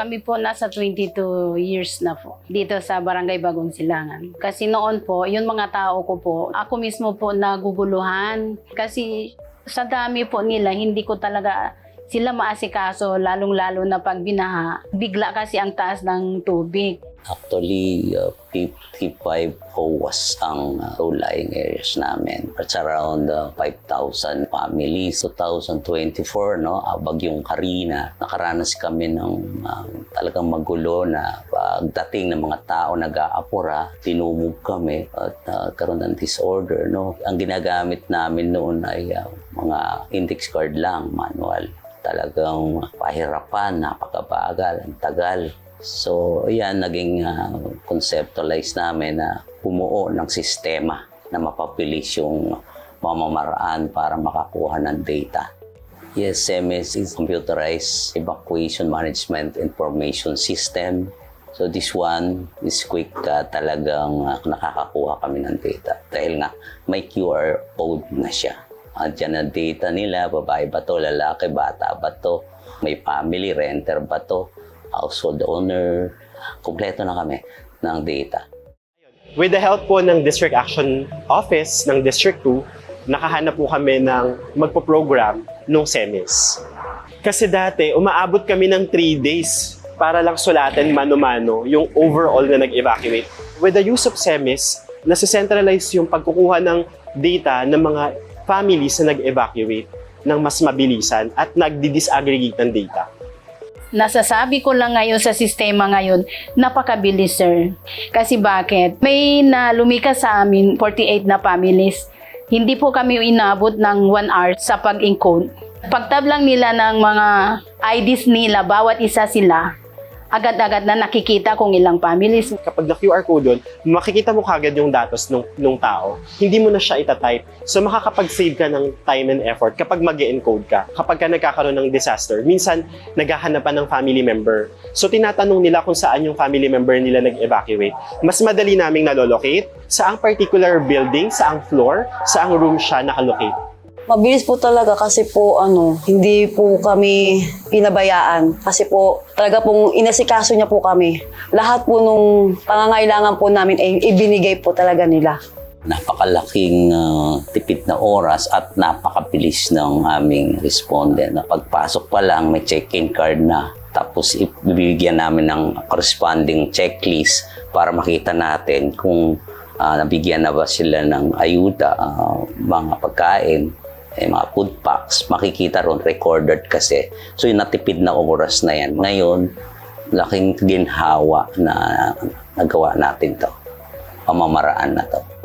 Kami po nasa 22 years na po dito sa Barangay Bagong Silangan. Kasi noon po, yung mga tao ko po, ako mismo po naguguluhan. Kasi sa dami po nila, hindi ko talaga sila maasikaso, lalong-lalo na pag binaha. Bigla kasi ang taas ng tubig. Actually, uh, 55 HOAs ang uh, low-lying areas namin. It's around uh, 5,000 families. 2024, no, uh, bagyong Karina, nakaranas kami ng uh, talagang magulo na pagdating ng mga tao nag-aapura, tinumog kami at uh, ng disorder. No? Ang ginagamit namin noon ay uh, mga index card lang, manual. Talagang pahirapan, napakabagal, ang tagal. So, yan, naging uh, conceptualize namin na bumuo ng sistema na mapabilis yung mamamaraan para makakuha ng data. Yes, CMS is Computerized Evacuation Management Information System. So this one is quick uh, talagang uh, nakakakuha kami ng data dahil nga may QR code na siya. Andiyan ang data nila, babae ba to, lalaki, bata ba to, may family, renter ba to, household owner, kompleto na kami ng data. With the help po ng District Action Office ng District 2, nakahanap po kami ng magpo-program ng SEMIS. Kasi dati, umaabot kami ng 3 days para lang sulatan mano-mano yung overall na nag-evacuate. With the use of SEMIS, nasa-centralize yung pagkukuha ng data ng mga families na nag-evacuate ng mas mabilisan at nagdi-disaggregate ng data. Nasasabi ko lang ngayon sa sistema ngayon, napakabilis sir. Kasi bakit? May na lumikas sa amin 48 na families. Hindi po kami inabot ng 1 hour sa pag-encode. Pagtab lang nila ng mga IDs nila, bawat isa sila, agad-agad na nakikita kung ilang families. kapag na-QR code doon, makikita mo kagad yung datos nung, nung tao. Hindi mo na siya itatype. So makakapag-save ka ng time and effort kapag mag encode ka. Kapag ka nagkakaroon ng disaster, minsan naghahanapan ng family member. So tinatanong nila kung saan yung family member nila nag-evacuate. Mas madali naming nalolocate saang particular building, saang floor, saang room siya nakalocate. Mabilis po talaga kasi po ano, hindi po kami pinabayaan. Kasi po talaga pong inasikaso niya po kami. Lahat po nung pangangailangan po namin ay ibinigay po talaga nila. napakalaking uh, tipid na oras at napakabilis ng aming respondent. Na pagpasok pa lang, may check-in card na. Tapos ibibigyan namin ng corresponding checklist para makita natin kung uh, nabigyan na ba sila ng ayuda, uh, mga pagkain, eh, mga food packs, makikita ron recorded kasi. So yung natipid na oras na yan. Ngayon, laking ginhawa na nagawa natin to. Pamamaraan na to.